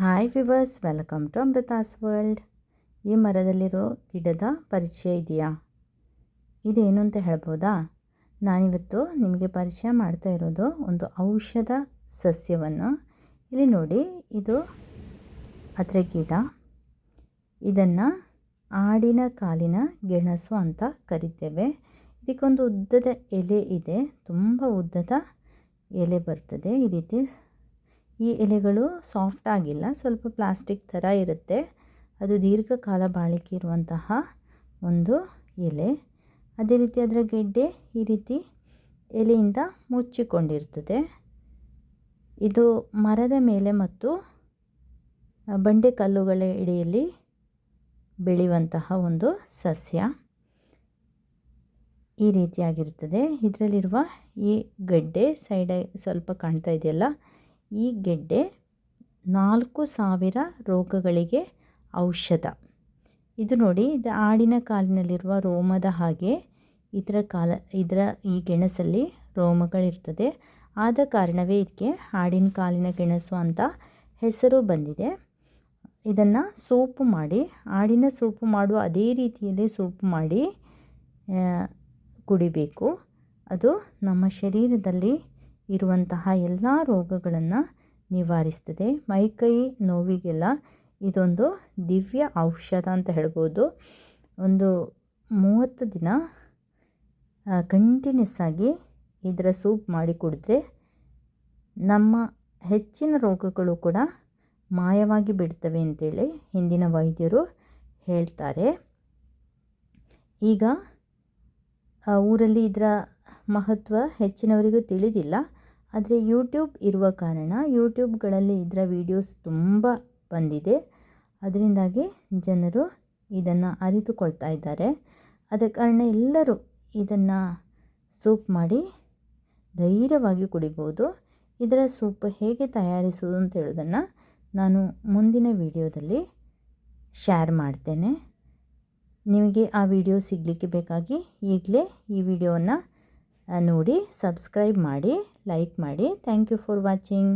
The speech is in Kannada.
Hi viewers welcome to Amrutha's world ಈ ಮರದಲ್ಲಿರೋ ಗಿಡದ ಪರಿಚಯ ಇದೆಯಾ? ಇದೇನು ಅಂತ ಹೇಳ್ಬೋದಾ? ನಾನಿವತ್ತು ನಿಮಗೆ ಪರಿಚಯ ಮಾಡ್ತಾ ಇರೋದು ಒಂದು ಔಷಧ ಸಸ್ಯವನ್ನು. ಇಲ್ಲಿ ನೋಡಿ, ಇದು ಅದರ ಗಿಡ. ಇದನ್ನು ಆಡಿನ ಕಾಲಿನ ಗೆಣಸು ಅಂತ ಕರಿತೇವೆ. ಇದಕ್ಕೊಂದು ಉದ್ದದ ಎಲೆ ಇದೆ. ತುಂಬ ಉದ್ದದ ಎಲೆ ಬರ್ತದೆ. ಈ ರೀತಿ ಈ ಎಲೆಗಳು ಸಾಫ್ಟ್ ಆಗಿಲ್ಲ, ಸ್ವಲ್ಪ ಪ್ಲಾಸ್ಟಿಕ್ ಥರ ಇರುತ್ತೆ. ಅದು ದೀರ್ಘಕಾಲ ಬಾಳಿಕೆ ಇರುವಂತಹ ಒಂದು ಎಲೆ. ಅದೇ ರೀತಿ ಅದರ ಗೆಡ್ಡೆ ಈ ರೀತಿ ಎಲೆಯಿಂದ ಮುಚ್ಚಿಕೊಂಡಿರ್ತದೆ. ಇದು ಮರದ ಮೇಲೆ ಮತ್ತು ಬಂಡೆ ಕಲ್ಲುಗಳ ಎಡೆಯಲ್ಲಿ ಬೆಳೆಯುವಂತಹ ಒಂದು ಸಸ್ಯ. ಈ ರೀತಿಯಾಗಿರುತ್ತದೆ. ಇದರಲ್ಲಿರುವ ಈ ಗಡ್ಡೆ ಸೈಡ್ ಸ್ವಲ್ಪ ಕಾಣ್ತಾ ಇದೆಯಲ್ಲ? ಈ ಗೆಡ್ಡೆ ನಾಲ್ಕು ಸಾವಿರ ರೋಗಗಳಿಗೆ ಔಷಧ. ಇದು ನೋಡಿ ಇದು ಆಡಿನ ಕಾಲಿನಲ್ಲಿರುವ ರೋಮದ ಹಾಗೆ ಇದರ ಕಾಲ, ಇದರ ಈ ಗೆಣಸಲ್ಲಿ ರೋಮಗಳಿರ್ತದೆ. ಆದ ಕಾರಣವೇ ಇದಕ್ಕೆ ಆಡಿನ ಕಾಲಿನ ಗೆಣಸು ಅಂತ ಹೆಸರು ಬಂದಿದೆ. ಇದನ್ನು ಸೂಪು ಮಾಡಿ, ಆಡಿನ ಸೂಪು ಮಾಡುವ ಅದೇ ರೀತಿಯಲ್ಲಿ ಸೂಪು ಮಾಡಿ ಕುಡಿಬೇಕು. ಅದು ನಮ್ಮ ಶರೀರದಲ್ಲಿ ಇರುವಂತಹ ಎಲ್ಲ ರೋಗಗಳನ್ನು ನಿವಾರಿಸ್ತದೆ. ಮೈಕೈ ನೋವಿಗೆಲ್ಲ ಇದೊಂದು ದಿವ್ಯ ಔಷಧ ಅಂತ ಹೇಳ್ಬೋದು. ಒಂದು ಮೂವತ್ತು ದಿನ ಕಂಟಿನ್ಯೂಸ್ ಆಗಿ ಇದರ ಸೂಪ್ ಮಾಡಿ ಕುಡಿದ್ರೆ ನಮ್ಮ ಹೆಚ್ಚಿನ ರೋಗಗಳು ಕೂಡ ಮಾಯವಾಗಿ ಬಿಡ್ತವೆ ಅಂತೇಳಿ ಹಿಂದಿನ ವೈದ್ಯರು ಹೇಳ್ತಾರೆ. ಈಗ ಊರಲ್ಲಿ ಇದರ ಮಹತ್ವ ಹೆಚ್ಚಿನವರಿಗೂ ತಿಳಿದಿಲ್ಲ. ಆದರೆ ಯೂಟ್ಯೂಬ್ ಇರುವ ಕಾರಣ ಯೂಟ್ಯೂಬ್ಗಳಲ್ಲಿ ಇದರ ವೀಡಿಯೋಸ್ ತುಂಬ ಬಂದಿದೆ. ಅದರಿಂದಾಗಿ ಜನರು ಇದನ್ನು ಅರಿತುಕೊಳ್ತಾ ಇದ್ದಾರೆ. ಆದ ಕಾರಣ ಎಲ್ಲರೂ ಇದನ್ನು ಸೂಪ್ ಮಾಡಿ ಧೈರ್ಯವಾಗಿ ಕುಡಿಬೋದು. ಇದರ ಸೂಪ್ ಹೇಗೆ ತಯಾರಿಸುವುದು ಅಂತ ಹೇಳೋದನ್ನು ನಾನು ಮುಂದಿನ ವಿಡಿಯೋದಲ್ಲಿ ಶೇರ್ ಮಾಡ್ತೇನೆ. ನಿಮಗೆ ಆ ವಿಡಿಯೋ ಸಿಗಲಿಕ್ಕೆ ಬೇಕಾಗಿ ಈಗಲೇ ಈ ವಿಡಿಯೋವನ್ನು ನೋಡಿ ಸಬ್ಸ್ಕ್ರೈಬ್ ಮಾಡಿ ಲೈಕ್ ಮಾಡಿ. Thank you for watching